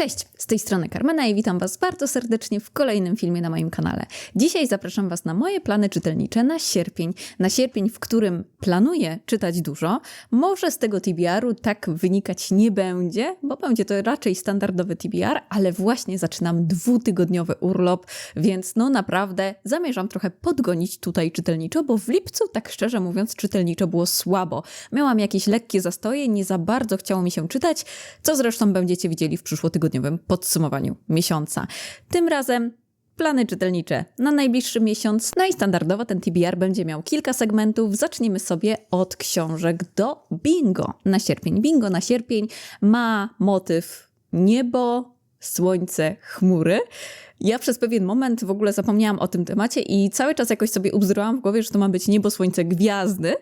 Cześć, z tej strony Carmena i witam Was bardzo serdecznie w kolejnym filmie na moim kanale. Dzisiaj zapraszam Was na moje plany czytelnicze na sierpień. Na sierpień, w którym planuję czytać dużo. Może z tego TBR-u tak wynikać nie będzie, bo będzie to raczej standardowy TBR, ale właśnie zaczynam dwutygodniowy urlop, więc no naprawdę zamierzam trochę podgonić tutaj czytelniczo, bo w lipcu, tak szczerze mówiąc, czytelniczo było słabo. Miałam jakieś lekkie zastoje, nie za bardzo chciało mi się czytać, co zresztą będziecie widzieli w podsumowaniu miesiąca. Tym razem plany czytelnicze na najbliższy miesiąc. No i standardowo ten TBR będzie miał kilka segmentów. Zaczniemy sobie od książek do bingo na sierpień. Bingo na sierpień ma motyw niebo, słońce, chmury. Ja przez pewien moment w ogóle zapomniałam o tym temacie i cały czas jakoś sobie ubzdurałam w głowie, że to ma być niebo, słońce, gwiazdy,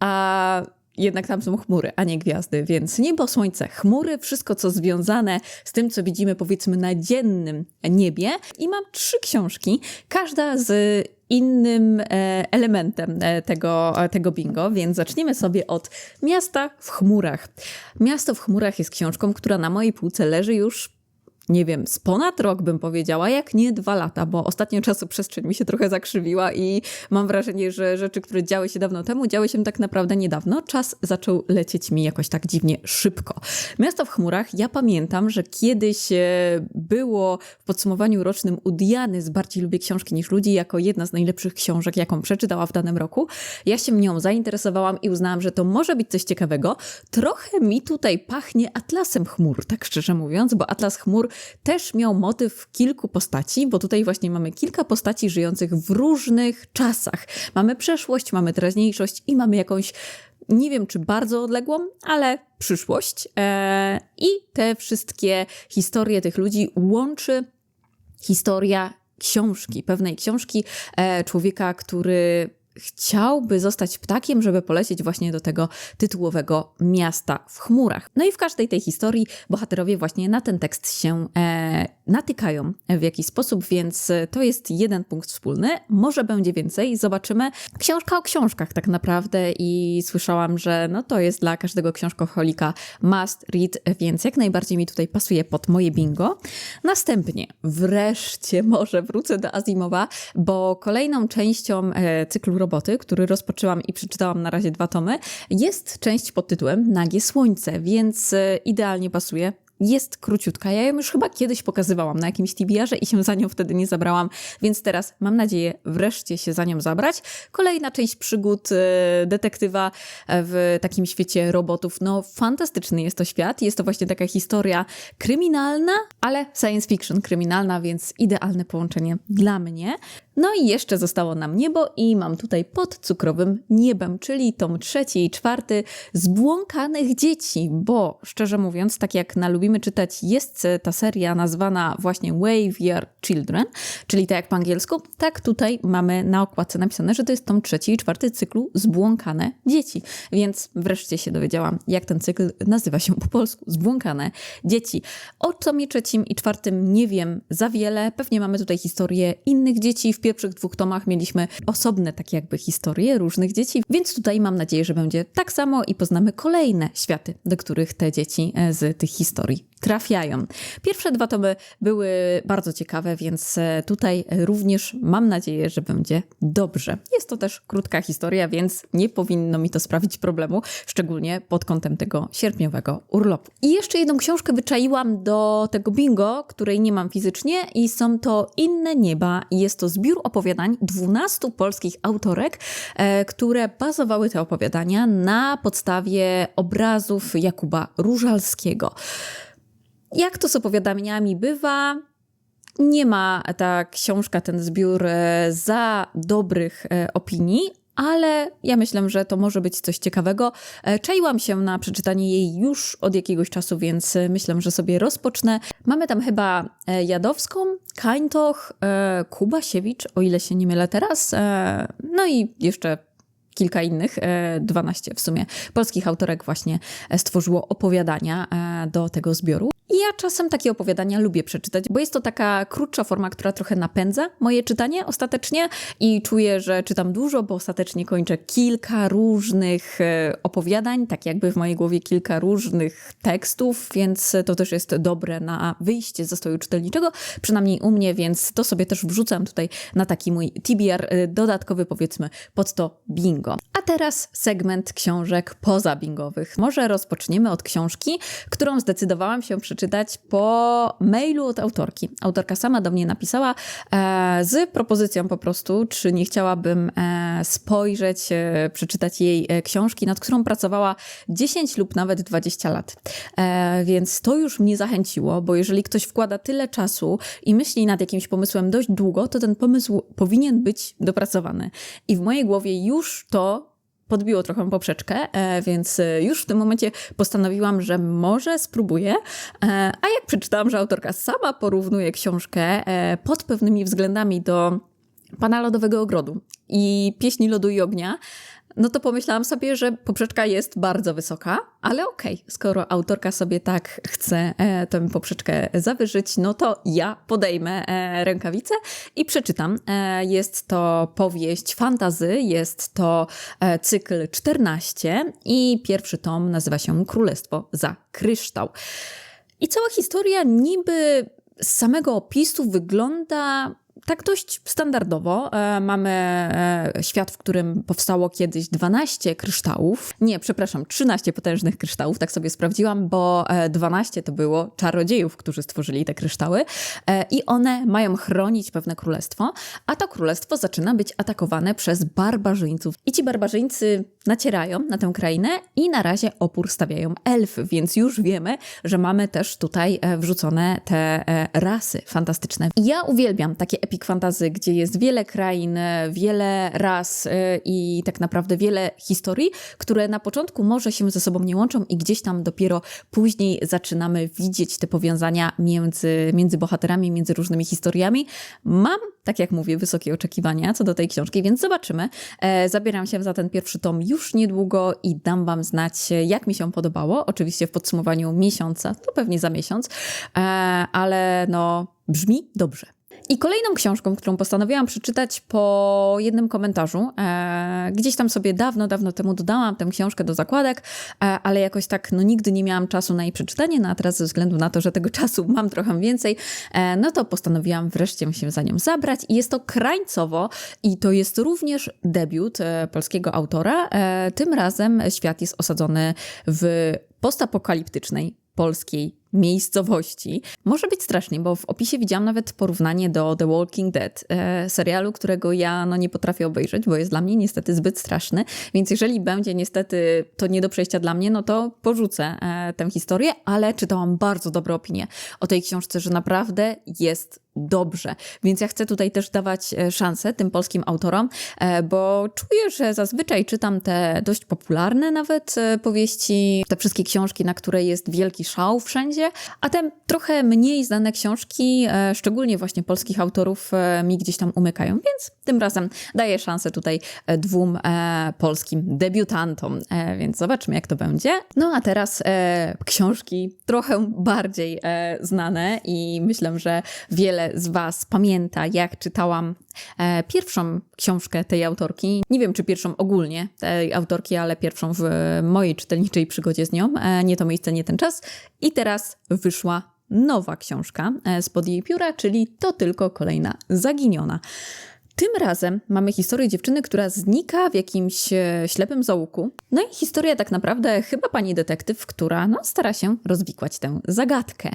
a jednak tam są chmury, a nie gwiazdy, więc niebo, słońce, chmury, wszystko co związane z tym, co widzimy powiedzmy na dziennym niebie. I mam trzy książki, każda z innym e, elementem e, tego, e, tego bingo, więc zaczniemy sobie od Miasta w chmurach. Miasto w chmurach jest książką, która na mojej półce leży już nie wiem, z ponad rok bym powiedziała, jak nie dwa lata, bo ostatnio czasu przestrzeń mi się trochę zakrzywiła i mam wrażenie, że rzeczy, które działy się dawno temu, działy się tak naprawdę niedawno. Czas zaczął lecieć mi jakoś tak dziwnie szybko. Miasto w chmurach, ja pamiętam, że kiedyś e, było w podsumowaniu rocznym u Diany z Bardziej lubię książki niż ludzi jako jedna z najlepszych książek, jaką przeczytała w danym roku. Ja się nią zainteresowałam i uznałam, że to może być coś ciekawego. Trochę mi tutaj pachnie Atlasem chmur, tak szczerze mówiąc, bo Atlas chmur też miał motyw kilku postaci, bo tutaj właśnie mamy kilka postaci żyjących w różnych czasach. Mamy przeszłość, mamy teraźniejszość i mamy jakąś nie wiem czy bardzo odległą, ale przyszłość. Eee, I te wszystkie historie tych ludzi łączy historia książki, pewnej książki e, człowieka, który chciałby zostać ptakiem, żeby polecieć właśnie do tego tytułowego miasta w chmurach. No i w każdej tej historii bohaterowie właśnie na ten tekst się e, natykają w jakiś sposób, więc to jest jeden punkt wspólny. Może będzie więcej, zobaczymy. Książka o książkach tak naprawdę i słyszałam, że no to jest dla każdego książkoholika must read, więc jak najbardziej mi tutaj pasuje pod moje bingo. Następnie wreszcie może wrócę do Azimowa, bo kolejną częścią e, cyklu roboty, który rozpoczęłam i przeczytałam na razie dwa tomy, jest część pod tytułem Nagie Słońce, więc e, idealnie pasuje jest króciutka. Ja ją już chyba kiedyś pokazywałam na jakimś TBR-ze i się za nią wtedy nie zabrałam, więc teraz mam nadzieję wreszcie się za nią zabrać. Kolejna część przygód e, detektywa w takim świecie robotów. No fantastyczny jest to świat. Jest to właśnie taka historia kryminalna, ale science fiction kryminalna, więc idealne połączenie dla mnie. No i jeszcze zostało nam niebo i mam tutaj pod cukrowym niebem, czyli tom trzeci i czwarty Zbłąkanych dzieci, bo szczerze mówiąc, tak jak na lubimy czytać, jest ta seria nazwana właśnie Wave Year Children, czyli tak jak po angielsku, tak tutaj mamy na okładce napisane, że to jest tom trzeci i czwarty cyklu Zbłąkane dzieci. Więc wreszcie się dowiedziałam, jak ten cykl nazywa się po polsku. Zbłąkane dzieci. O tomie trzecim i czwartym nie wiem za wiele. Pewnie mamy tutaj historię innych dzieci. W pierwszych dwóch tomach mieliśmy osobne takie jakby historie różnych dzieci, więc tutaj mam nadzieję, że będzie tak samo i poznamy kolejne światy, do których te dzieci e, z tych historii trafiają. Pierwsze dwa tomy były bardzo ciekawe, więc e, tutaj również mam nadzieję, że będzie dobrze. Jest to też krótka historia, więc nie powinno mi to sprawić problemu, szczególnie pod kątem tego sierpniowego urlopu. I jeszcze jedną książkę wyczaiłam do tego bingo, której nie mam fizycznie i są to Inne Nieba. Jest to zbiór opowiadań 12 polskich autorek, e, które bazowały te opowiadania na podstawie obrazów Jakuba Różalskiego. Jak to z opowiadaniami bywa, nie ma ta książka, ten zbiór e, za dobrych e, opinii, ale ja myślę, że to może być coś ciekawego. E, Czaiłam się na przeczytanie jej już od jakiegoś czasu, więc myślę, że sobie rozpocznę. Mamy tam chyba Jadowską, Kańtoch, Kubasiewicz, o ile się nie mylę teraz, no i jeszcze kilka innych, 12 w sumie, polskich autorek właśnie stworzyło opowiadania do tego zbioru. Ja czasem takie opowiadania lubię przeczytać, bo jest to taka krótsza forma, która trochę napędza moje czytanie ostatecznie i czuję, że czytam dużo, bo ostatecznie kończę kilka różnych e, opowiadań, tak jakby w mojej głowie kilka różnych tekstów, więc to też jest dobre na wyjście z zastoju czytelniczego, przynajmniej u mnie, więc to sobie też wrzucam tutaj na taki mój TBR e, dodatkowy, powiedzmy, pod to bingo. A teraz segment książek pozabingowych. Może rozpoczniemy od książki, którą zdecydowałam się przeczytać po mailu od autorki. Autorka sama do mnie napisała e, z propozycją po prostu, czy nie chciałabym e, spojrzeć, e, przeczytać jej książki, nad którą pracowała 10 lub nawet 20 lat. Więc to już mnie zachęciło, bo jeżeli ktoś wkłada tyle czasu i myśli nad jakimś pomysłem dość długo, to ten pomysł powinien być dopracowany. I w mojej głowie już to podbiło trochę poprzeczkę, e, więc e, już w tym momencie postanowiłam, że może spróbuję. E, A jak przeczytałam, że autorka sama porównuje książkę pod pewnymi względami do Pana Lodowego Ogrodu i Pieśni Lodu i Ognia, no to pomyślałam sobie, że poprzeczka jest bardzo wysoka, ale okej, skoro autorka sobie tak chce e, tę poprzeczkę zawyżyć, no to ja podejmę e, rękawicę i przeczytam. E, jest to powieść fantazy, jest to e, cykl 14 i pierwszy tom nazywa się Królestwo za kryształ. I cała historia niby z samego opisu wygląda tak dość standardowo. E, mamy e, świat, w którym powstało kiedyś 12 kryształów. Nie, przepraszam, 13 potężnych kryształów, tak sobie sprawdziłam, bo e, 12 to było czarodziejów, którzy stworzyli te kryształy e, i one mają chronić pewne królestwo, a to królestwo zaczyna być atakowane przez barbarzyńców. I ci barbarzyńcy nacierają na tę krainę i na razie opór stawiają elfy, więc już wiemy, że mamy też tutaj e, wrzucone te e, rasy fantastyczne. Ja uwielbiam takie epic fantazy, gdzie jest wiele krain, wiele ras e, i tak naprawdę wiele historii, które na początku może się ze sobą nie łączą i gdzieś tam dopiero później zaczynamy widzieć te powiązania między, między bohaterami, między różnymi historiami. Mam, tak jak mówię, wysokie oczekiwania co do tej książki, więc zobaczymy. E, zabieram się za ten pierwszy tom już niedługo i dam Wam znać, jak mi się podobało. Oczywiście w podsumowaniu miesiąca, to pewnie za miesiąc, e, ale no brzmi dobrze. I kolejną książką, którą postanowiłam przeczytać po jednym komentarzu, e, gdzieś tam sobie dawno, dawno temu dodałam tę książkę do zakładek, e, ale jakoś tak no, nigdy nie miałam czasu na jej przeczytanie, no a teraz ze względu na to, że tego czasu mam trochę więcej, e, no to postanowiłam wreszcie się za nią zabrać i jest to Krańcowo i to jest również debiut e, polskiego autora. E, tym razem świat jest osadzony w postapokaliptycznej polskiej miejscowości. Może być strasznie, bo w opisie widziałam nawet porównanie do The Walking Dead, e, serialu, którego ja no, nie potrafię obejrzeć, bo jest dla mnie niestety zbyt straszny, więc jeżeli będzie niestety to nie do przejścia dla mnie, no to porzucę e, tę historię, ale czytałam bardzo dobre opinie o tej książce, że naprawdę jest dobrze. Więc ja chcę tutaj też dawać e, szansę tym polskim autorom, e, bo czuję, że zazwyczaj czytam te dość popularne nawet e, powieści, te wszystkie książki, na które jest wielki szał wszędzie, a te trochę mniej znane książki, szczególnie właśnie polskich autorów, mi gdzieś tam umykają, więc tym razem daję szansę tutaj dwóm polskim debiutantom, więc zobaczmy jak to będzie. No a teraz książki trochę bardziej znane i myślę, że wiele z Was pamięta, jak czytałam e, pierwszą książkę tej autorki. Nie wiem, czy pierwszą ogólnie tej autorki, ale pierwszą w mojej czytelniczej przygodzie z nią. E, nie to miejsce, nie ten czas. I teraz wyszła nowa książka e, spod jej pióra, czyli to tylko kolejna zaginiona. Tym razem mamy historię dziewczyny, która znika w jakimś e, ślepym zaułku. No i historia tak naprawdę chyba pani detektyw, która no, stara się rozwikłać tę zagadkę.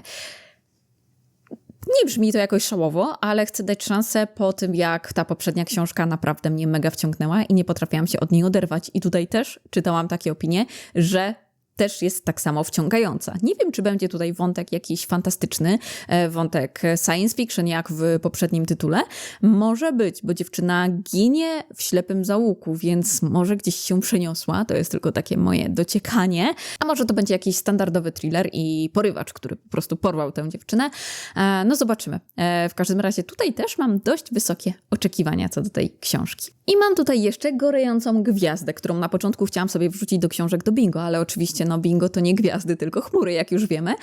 Nie brzmi to jakoś szałowo, ale chcę dać szansę po tym, jak ta poprzednia książka naprawdę mnie mega wciągnęła i nie potrafiłam się od niej oderwać. I tutaj też czytałam takie opinie, że też jest tak samo wciągająca. Nie wiem, czy będzie tutaj wątek jakiś fantastyczny, e, wątek science fiction, jak w poprzednim tytule. Może być, bo dziewczyna ginie w ślepym zaułku, więc może gdzieś się przeniosła. To jest tylko takie moje dociekanie. A może to będzie jakiś standardowy thriller i porywacz, który po prostu porwał tę dziewczynę. E, No zobaczymy. E, W każdym razie tutaj też mam dość wysokie oczekiwania co do tej książki. I mam tutaj jeszcze gorejącą gwiazdę, którą na początku chciałam sobie wrzucić do książek do bingo, ale oczywiście oczywiście, no bingo to nie gwiazdy, tylko chmury, jak już wiemy.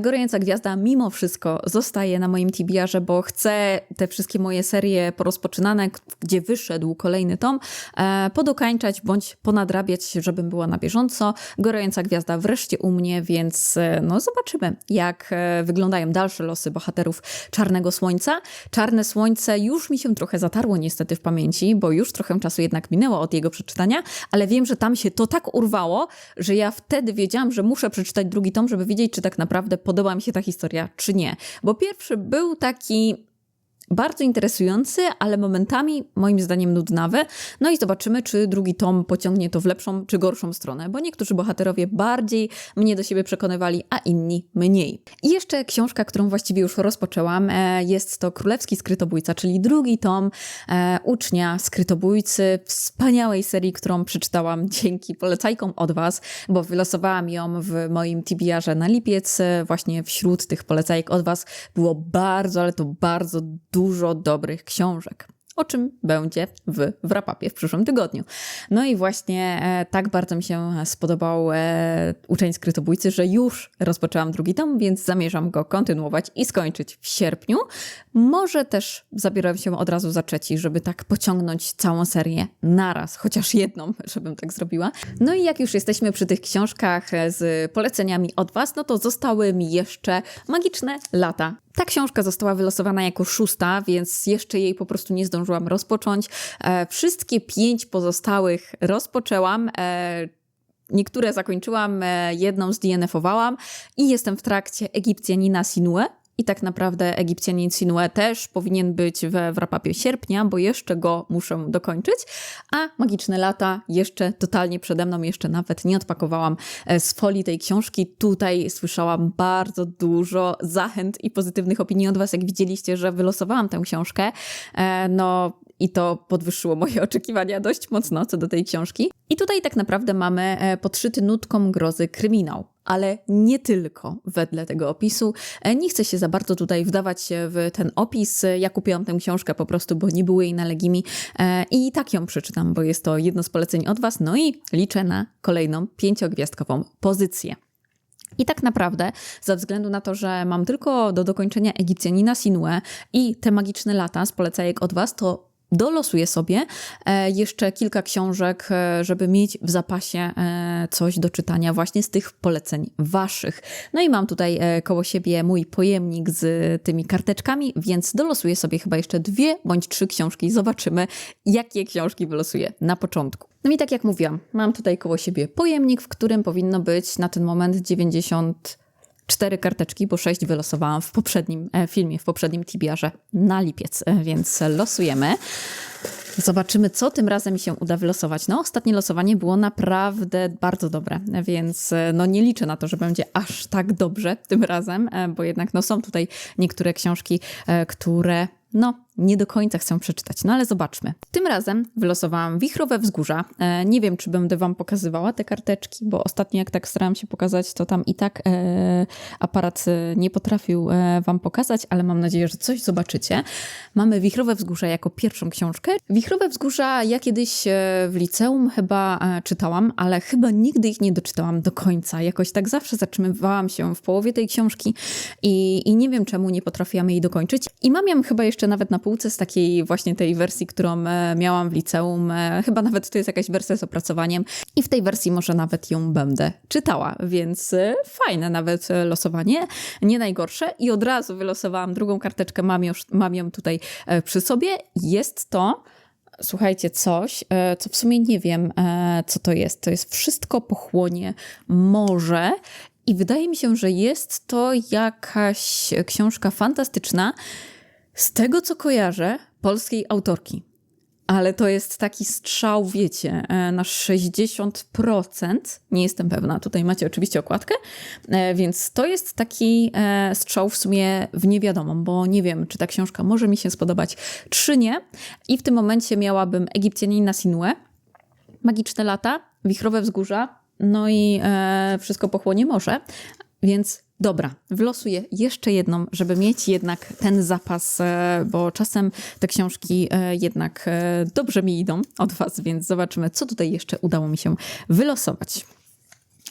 Gorąca Gwiazda mimo wszystko zostaje na moim TBR-ze, bo chcę te wszystkie moje serie porozpoczynane, gdzie wyszedł kolejny tom, e, podokańczać bądź ponadrabiać, żebym była na bieżąco. Gorąca Gwiazda wreszcie u mnie, więc e, no zobaczymy, jak e, wyglądają dalsze losy bohaterów Czarnego Słońca. Czarne Słońce już mi się trochę zatarło niestety w pamięci, bo już trochę czasu jednak minęło od jego przeczytania, ale wiem, że tam się to tak urwało, że ja wtedy wiedziałam, że muszę przeczytać drugi tom, żeby wiedzieć, czy tak naprawdę podoba mi się ta historia, czy nie. Bo pierwszy był taki bardzo interesujący, ale momentami moim zdaniem nudnawy. No i zobaczymy, czy drugi tom pociągnie to w lepszą czy gorszą stronę, bo niektórzy bohaterowie bardziej mnie do siebie przekonywali, a inni mniej. I jeszcze książka, którą właściwie już rozpoczęłam, e, jest to Królewski Skrytobójca, czyli drugi tom e, ucznia skrytobójcy, wspaniałej serii, którą przeczytałam dzięki polecajkom od Was, bo wylosowałam ją w moim TBR-ze na lipiec. E, Właśnie wśród tych polecajek od Was było bardzo, ale to bardzo dużo dobrych książek. O czym będzie w wrapapie w przyszłym tygodniu. No i właśnie e, tak bardzo mi się spodobał e, Uczeń Skrytobójcy, że już rozpoczęłam drugi tom, więc zamierzam go kontynuować i skończyć w sierpniu. Może też zabiorę się od razu za trzeci, żeby tak pociągnąć całą serię naraz, chociaż jedną, żebym tak zrobiła. No i jak już jesteśmy przy tych książkach e, z poleceniami od Was, no to zostały mi jeszcze Magiczne Lata ta książka została wylosowana jako szósta, więc jeszcze jej po prostu nie zdążyłam rozpocząć. E, wszystkie pięć pozostałych rozpoczęłam. E, niektóre zakończyłam, e, jedną zdNF-owałam i jestem w trakcie Egipcjanina Sinue. I tak naprawdę Egipcjanin Sinue też powinien być we wrapapie sierpnia, bo jeszcze go muszę dokończyć. A Magiczne Lata jeszcze totalnie przede mną, jeszcze nawet nie odpakowałam e, z folii tej książki. Tutaj słyszałam bardzo dużo zachęt i pozytywnych opinii od Was, jak widzieliście, że wylosowałam tę książkę. E, No i to podwyższyło moje oczekiwania dość mocno co do tej książki. I tutaj tak naprawdę mamy e, podszyty nutką grozy kryminał. Ale nie tylko wedle tego opisu. E, Nie chcę się za bardzo tutaj wdawać w ten opis. Ja kupiłam tę książkę po prostu, bo nie było jej na Legimi e, i tak ją przeczytam, bo jest to jedno z poleceń od Was. No i liczę na kolejną pięciogwiazdkową pozycję. I tak naprawdę, ze względu na to, że mam tylko do dokończenia Egipcjanina Sinue i te magiczne lata z polecajek od Was, to dolosuję sobie e, jeszcze kilka książek, e, żeby mieć w zapasie e, coś do czytania właśnie z tych poleceń Waszych. No i mam tutaj koło siebie mój pojemnik z tymi karteczkami, więc dolosuję sobie chyba jeszcze dwie bądź trzy książki. Zobaczymy, jakie książki wylosuję na początku. No i tak jak mówiłam, mam tutaj koło siebie pojemnik, w którym powinno być na ten moment 90 cztery karteczki, bo sześć wylosowałam w poprzednim e, filmie, w poprzednim TBR-ze na lipiec, e, więc losujemy. Zobaczymy, co tym razem mi się uda wylosować. No, ostatnie losowanie było naprawdę bardzo dobre, więc e, no nie liczę na to, że będzie aż tak dobrze tym razem, bo jednak no, są tutaj niektóre książki, które no nie do końca chcę przeczytać, no ale zobaczmy. Tym razem wylosowałam Wichrowe Wzgórza. E, nie wiem, czy będę wam pokazywała te karteczki, bo ostatnio jak tak starałam się pokazać, to tam i tak e, aparat e, nie potrafił e, wam pokazać, ale mam nadzieję, że coś zobaczycie. Mamy Wichrowe Wzgórza jako pierwszą książkę. Wichrowe Wzgórza ja kiedyś e, w liceum chyba e, czytałam, ale chyba nigdy ich nie doczytałam do końca. Jakoś tak zawsze zatrzymywałam się w połowie tej książki i, i nie wiem, czemu nie potrafiłam jej dokończyć. I mam ją chyba jeszcze nawet na półce z takiej właśnie tej wersji, którą e, miałam w liceum. E, Chyba nawet to jest jakaś wersja z opracowaniem i w tej wersji może nawet ją będę czytała, więc e, fajne nawet losowanie, nie najgorsze. I od razu wylosowałam drugą karteczkę, mam ją, mam ją tutaj przy sobie. Jest to słuchajcie, coś, co w sumie nie wiem, co to jest. To jest wszystko pochłonie morze. I wydaje mi się, że jest to jakaś książka fantastyczna, z tego co kojarzę, polskiej autorki. Ale to jest taki strzał, wiecie, e, na 60%. Nie jestem pewna. Tutaj macie oczywiście okładkę, e, więc to jest taki e, strzał w sumie w niewiadomą, bo nie wiem, czy ta książka może mi się spodobać, czy nie. I w tym momencie miałabym Egipcjanina Sinue, Magiczne lata, Wichrowe wzgórza, no i e, Wszystko pochłonie morze. Więc dobra, wlosuję jeszcze jedną, żeby mieć jednak ten zapas, e, bo czasem te książki e, jednak e, dobrze mi idą od Was, więc zobaczymy, co tutaj jeszcze udało mi się wylosować.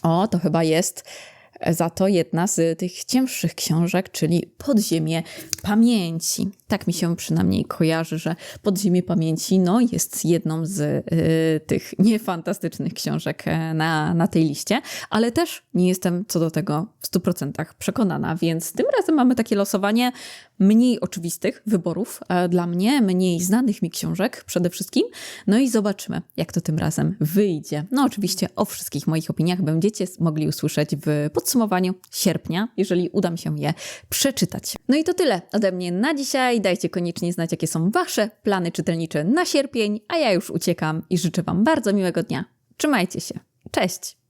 O, to chyba jest za to jedna z tych cięższych książek, czyli Podziemie Pamięci. Tak mi się przynajmniej kojarzy, że Podziemie Pamięci no, jest jedną z y, tych niefantastycznych książek e, na, na tej liście, ale też nie jestem co do tego w 100% przekonana, więc tym razem mamy takie losowanie mniej oczywistych wyborów e, dla mnie, mniej znanych mi książek przede wszystkim. No i zobaczymy, jak to tym razem wyjdzie. No oczywiście o wszystkich moich opiniach będziecie mogli usłyszeć w podsumowaniu sierpnia, jeżeli uda mi się je przeczytać. No i to tyle ode mnie na dzisiaj. Dajcie koniecznie znać, jakie są Wasze plany czytelnicze na sierpień, a ja już uciekam i życzę Wam bardzo miłego dnia. Trzymajcie się. Cześć!